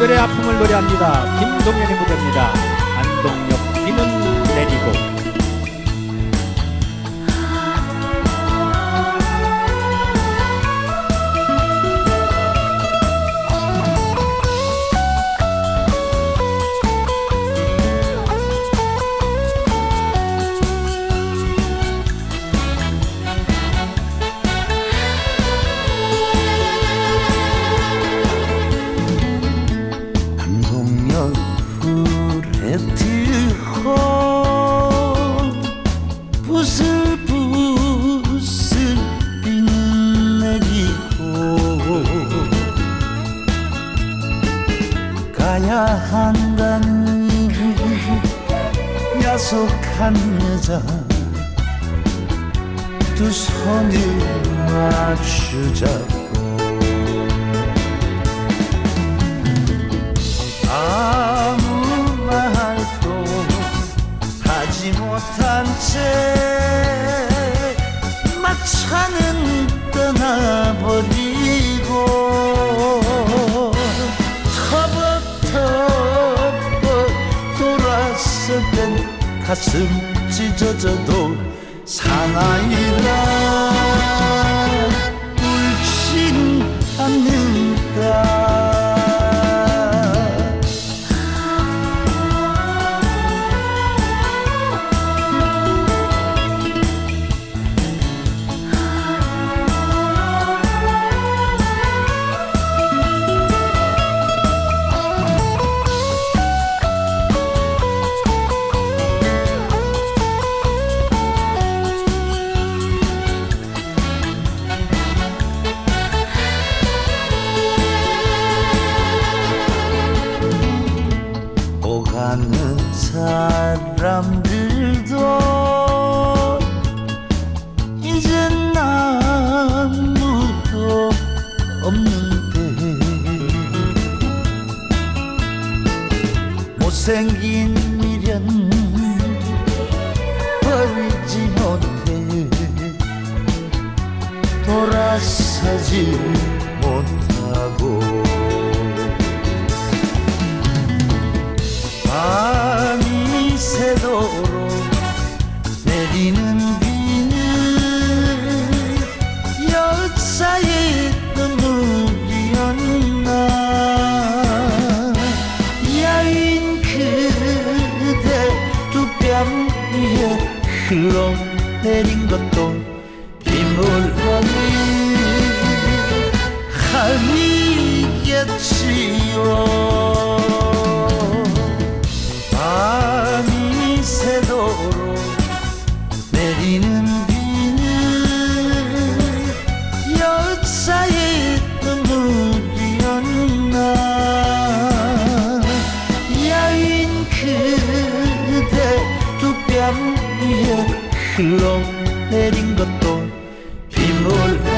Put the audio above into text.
이별의 아픔을 노래합니다. 김동현의 무대입니다. 안동역 비는 후레트호 부슬부슬 비는 내리고 가야 한다는 야속한 여자 두 손을 맞추자고 채 막차는 떠나버리고 터벅터벅 돌아설 땐 가슴 찢어져도 사나이라 오가는 사람들도 이젠 아무도 없는데. 못생긴 미련 버리지 못해 돌아서지 흘러내린 것도 비물 흘러내린 것도 빗물